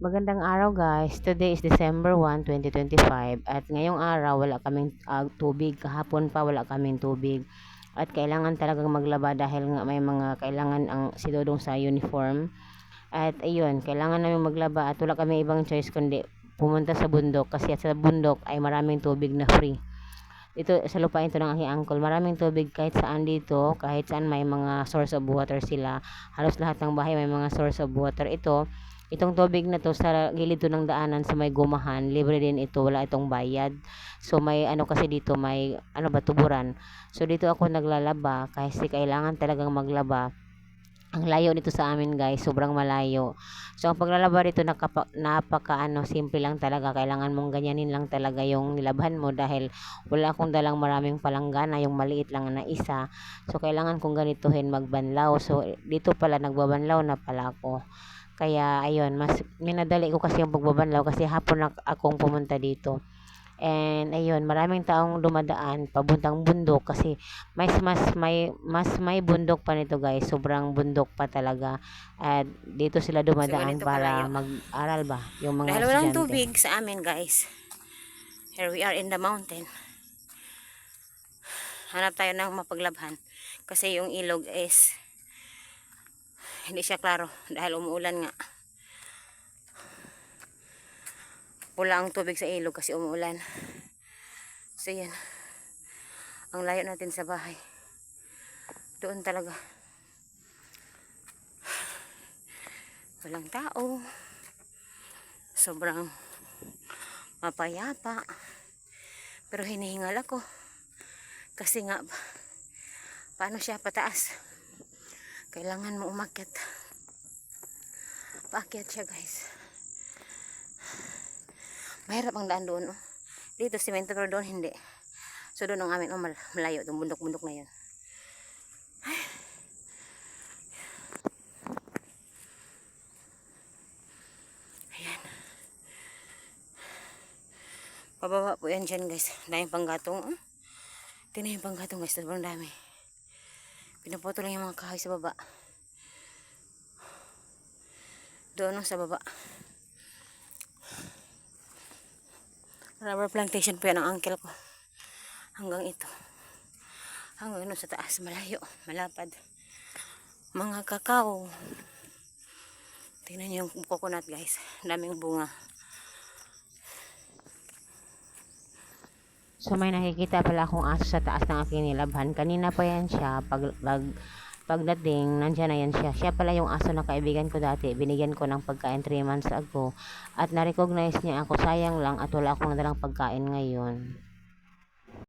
Magandang araw guys. Today is December 1, 2025 at ngayong araw wala kaming uh, tubig. Kahapon pa wala kaming tubig. At kailangan talagang maglaba dahil nga may mga kailangan ang si Dodong sa uniform. At ayun, kailangan namin maglaba at wala kami ibang choice kundi pumunta sa bundok kasi sa bundok ay maraming tubig na free. Dito sa lupain ito ng aking uncle, maraming tubig kahit saan dito, kahit saan may mga source of water sila. Halos lahat ng bahay may mga source of water. Ito, Itong tubig na to sa gilid to ng daanan sa may gumahan, libre din ito, wala itong bayad. So may ano kasi dito, may ano ba tuburan. So dito ako naglalaba kasi kailangan talagang maglaba. Ang layo nito sa amin guys, sobrang malayo. So ang paglalaba dito nakapa, napaka ano, simple lang talaga. Kailangan mong ganyanin lang talaga yung nilabhan mo dahil wala akong dalang maraming palanggana, yung maliit lang na isa. So kailangan kong ganituhin magbanlaw. So dito pala nagbabanlaw na pala ako. Kaya ayun, mas minadali ko kasi yung pagbabanlaw kasi hapon na akong pumunta dito. And ayun, maraming taong dumadaan pabuntang bundok kasi mas mas may mas may bundok pa nito guys. Sobrang bundok pa talaga. At dito sila dumadaan So, para mag-aral ba yung mga Dahil walang tubig sa amin guys. Here we are in the mountain. Hanap tayo ng mapaglabhan. Kasi yung ilog is hindi siya klaro dahil umuulan nga. Pula ang tubig sa ilog kasi umuulan. So yan. Ang layo natin sa bahay. Doon talaga. Walang tao. Sobrang mapayapa. Pero hinihingal ako. Kasi nga, paano siya pataas? Kailangan mo umakyat. Paakyat siya guys. Mahirap ang daan doon. Oh. Dito simento pero doon hindi. So doon ang amin oh, mal- malayo. Itong bundok-bundok na yun. Ayan. Pababa po yan dyan guys. Daming panggatong. Oh. Tingnan yung panggatong guys. Sobrang dami. Pinupoto lang yung mga kahoy sa baba. Doon oh, sa baba. Rubber plantation po yan ang uncle ko. Hanggang ito. Hanggang no, sa taas. Malayo. Malapad. Mga kakao. Tingnan yung coconut guys. Daming bunga. So may nakikita pala akong aso sa taas ng aking nilabhan. Kanina pa yan siya. Pag, pag, pagdating, nandyan na yan siya. Siya pala yung aso na kaibigan ko dati. Binigyan ko ng pagkain 3 months ago. At na-recognize niya ako. Sayang lang at wala akong nadalang pagkain ngayon.